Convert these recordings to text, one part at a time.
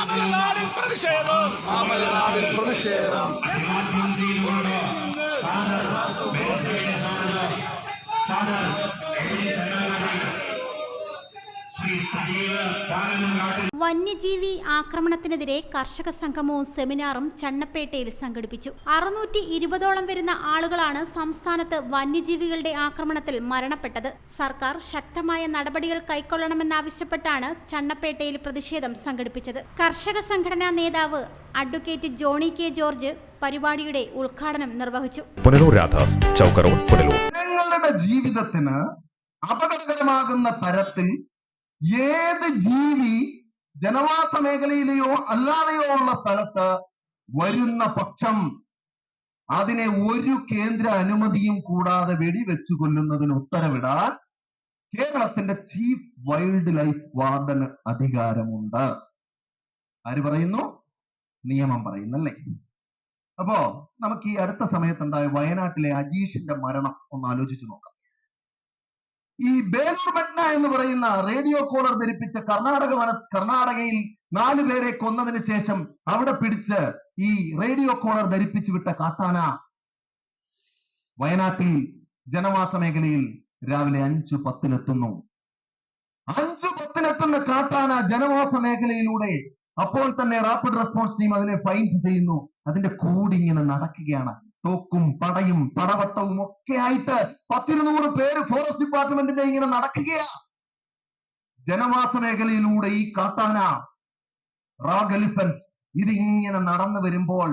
മാമലനാടിൽ പ്രതിഷേധം. മാമലനാടിൽ പ്രതിഷേധം. വന്യജീവി ആക്രമണത്തിനെതിരെ കർഷക സംഗമവും സെമിനാറും ചണ്ണപ്പേട്ടയിൽ സംഘടിപ്പിച്ചു. അറുന്നൂറ്റി ഇരുപതോളം വരുന്ന ആളുകളാണ് സംസ്ഥാനത്ത് വന്യജീവികളുടെ ആക്രമണത്തിൽ മരണപ്പെട്ടത്. സർക്കാർ ശക്തമായ നടപടികൾ കൈക്കൊള്ളണമെന്നാവശ്യപ്പെട്ടാണ് ചണ്ണപ്പേട്ടയിൽ പ്രതിഷേധം സംഘടിപ്പിച്ചത്. കർഷക സംഘടനാ നേതാവ് അഡ്വക്കേറ്റ് ജോണി കെ ജോർജ് പരിപാടിയുടെ ഉദ്ഘാടനം നിർവഹിച്ചു. ജീവിതത്തിന് അപകടകരമാകുന്ന തരത്തിൽ ഏത് ജീവി ജനവാസ മേഖലയിലെയോ അല്ലാതെയോ ഉള്ള സ്ഥലത്ത് വരുന്ന പക്ഷം അതിനെ ഒരു കേന്ദ്ര അനുമതിയും കൂടാതെ വെടിവെച്ചു കൊല്ലുന്നതിന് ഉത്തരവിടാൻ കേരളത്തിന്റെ ചീഫ് വൈൽഡ് ലൈഫ് വാർഡന് അധികാരമുണ്ട്. ആര് പറയുന്നു? നിയമം പറയുന്നല്ലേ. അപ്പോ നമുക്ക് ഈ അടുത്ത സമയത്തുണ്ടായ വയനാട്ടിലെ അജീഷിന്റെ മരണം ഒന്ന് ആലോചിച്ചു നോക്കാം. ഈ ബേലൂർ എന്ന് പറയുന്ന റേഡിയോ കോളർ ധരിപ്പിച്ച കർണാടക വന കർണാടകയിൽ നാലു പേരെ കൊന്നതിന് ശേഷം അവിടെ പിടിച്ച് ഈ റേഡിയോ കോളർ ധരിപ്പിച്ചു വിട്ട കാട്ടാന വയനാട്ടിൽ ജനവാസ മേഖലയിൽ രാവിലെ അഞ്ചു പത്തിനെത്തുന്നു അഞ്ചു പത്തിനെത്തുന്ന കാട്ടാന ജനവാസ മേഖലയിലൂടെ അപ്പോൾ തന്നെ റാപ്പിഡ് റെസ്പോൺസ് ടീം അതിനെ ഫൈൻഡ് ചെയ്യുന്നു. അതിന്റെ കൂടി ഇങ്ങനെ നടക്കുകയാണ്. തോക്കും പടയും പടവട്ടവും ഒക്കെ ആയിട്ട് പത്തിരുന്നൂറ് പേര് ഫോറസ്റ്റ് ഡിപ്പാർട്ട്മെന്റിന്റെ ഇങ്ങനെ നടക്കുകയാ. ജനവാസ മേഖലയിലൂടെ ഈ കാട്ടാന റാഗ് എലിഫന്റ് ഇതിങ്ങനെ നടന്നു വരുമ്പോൾ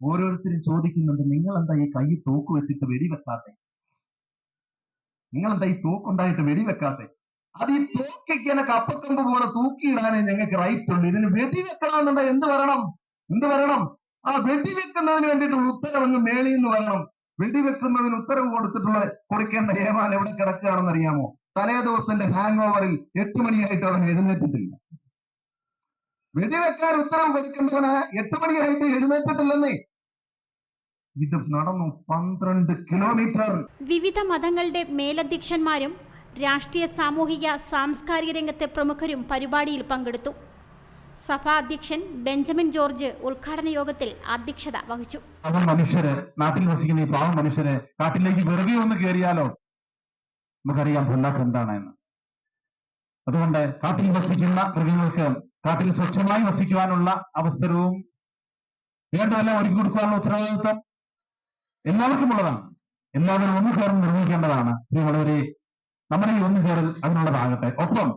ഓരോരുത്തരും ചോദിക്കുന്നുണ്ട് നിങ്ങൾ എന്താ ഈ കൈ തോക്ക് വെച്ചിട്ട് വെടിവെക്കാത്തെ? നിങ്ങൾ എന്താ ഈ തോക്കുണ്ടായിട്ട് വെടിവെക്കാത്തെ? അത് ഈ തോക്കിങ്ങനെ കപ്പക്കമ്പ് പോലെ തൂക്കിയിടാനേ ഞങ്ങൾക്ക് റൈറ്റ് ഉണ്ട് ഇതിന് വെടിവെക്കണമെന്നുണ്ടെങ്കിൽ എന്ത് വരണം? എന്ത് വരണം? ആ വെടിവെക്കുന്നതിന് വേണ്ടിയിട്ടുള്ള ഉത്തരവ് മേളിൽ നിന്ന് വരണം. വെടിവെക്കുന്നതിന് ഉത്തരവ് കൊടുത്തിട്ടുള്ള കൊടുക്കേണ്ട ഏമാൻ എവിടെ കിടക്കുകയാണെന്ന് അറിയാമോ? തലേ ദിവസത്തിന്റെ ഹാങ് ഓവറിൽ എട്ട് മണിയായിട്ട് അവൻ എഴുന്നേറ്റിട്ടില്ല. വെടിവെക്കാൻ ഉത്തരവ് കൊടുക്കേണ്ടവന് എട്ട് മണിയായിട്ട് എഴുന്നേറ്റിട്ടില്ലെന്നേ. ഇത് നടന്നു പന്ത്രണ്ട് കിലോമീറ്റർ വിവിധ മതങ്ങളുടെ മേലധ്യക്ഷന്മാരും രാഷ്ട്രീയ സാമൂഹിക സാംസ്കാരിക രംഗത്തെ പ്രമുഖരും പരിപാടിയിൽ പങ്കെടുത്തു. സഭാ അധ്യക്ഷൻ ബെഞ്ചമിൻ ജോർജ് ഉദ്ഘാടന യോഗത്തിൽ അധ്യക്ഷത വഹിച്ചു. പാവം മനുഷ്യര് നാട്ടിൽ വസിക്കുന്ന ഈ പാവം മനുഷ്യര് കാട്ടിലേക്ക് വെറുതെ ഒന്ന് കയറിയാലോ? നമുക്കറിയാം പൊല്ലാക്ക് എന്താണ് എന്ന്. അതുകൊണ്ട് കാട്ടിൽ വസിക്കുന്ന മൃഗങ്ങൾക്ക് കാട്ടിൽ സ്വച്ഛമായി വസിക്കുവാനുള്ള അവസരവും വേണ്ടതെല്ലാം ഒരുക്കി കൊടുക്കാനുള്ള ഉത്തരവാദിത്വം എല്ലാവർക്കും ഉള്ളതാണ്. എല്ലാവരും ഒന്ന് ചേർന്ന് നിർവഹിക്കേണ്ടതാണ് പ്രിയമുള്ളവരെ നമ്മുടെ ഈ ഒന്ന് ചേരൽ അതിനുള്ളതാകട്ടെ ഒപ്പം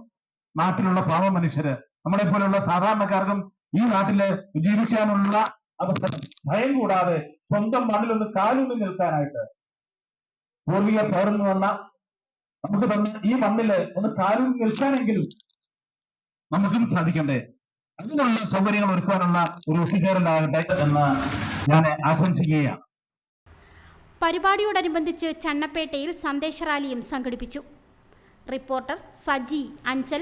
നാട്ടിലുള്ള പാവ മനുഷ്യര് നമ്മളെ പോലെയുള്ള സാധാരണക്കാർക്കും ഈ നാട്ടിൽ ജീവിക്കാനുള്ള അവസരം. ഭയം കൂടാതെ സ്വന്തം മണ്ണിലൊന്ന് കാലൂന്നി നിൽക്കാനായിട്ട് പൂർവിക പകർന്നു വന്ന നമുക്ക് തന്ന ഈ മണ്ണിൽ ഒന്ന് കാലൂന്നി നിൽക്കാനെങ്കിലും നമുക്കും സാധിക്കണ്ടേ. അതിനുള്ള സൗകര്യങ്ങൾ ഒരുക്കാനുള്ള ഒരു ഒത്തുചേരലാകട്ടെ എന്ന് ഞാൻ ആശംസിക്കുകയാണ്. പരിപാടിയോടനുബന്ധിച്ച് ചണ്ണപ്പേട്ടയിൽ സന്ദേശ റാലിയും സംഘടിപ്പിച്ചു. Reporter Saji Anchal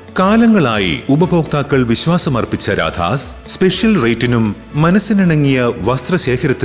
കാലങ്ങളായി ഉപഭോക്താക്കൾ വിശ്വാസമർപ്പിച്ച രാധാസ് സ്പെഷ്യൽ റേറ്റിനും മനസ്സിനിണങ്ങിയ വസ്ത്രശേഖരത്തിനും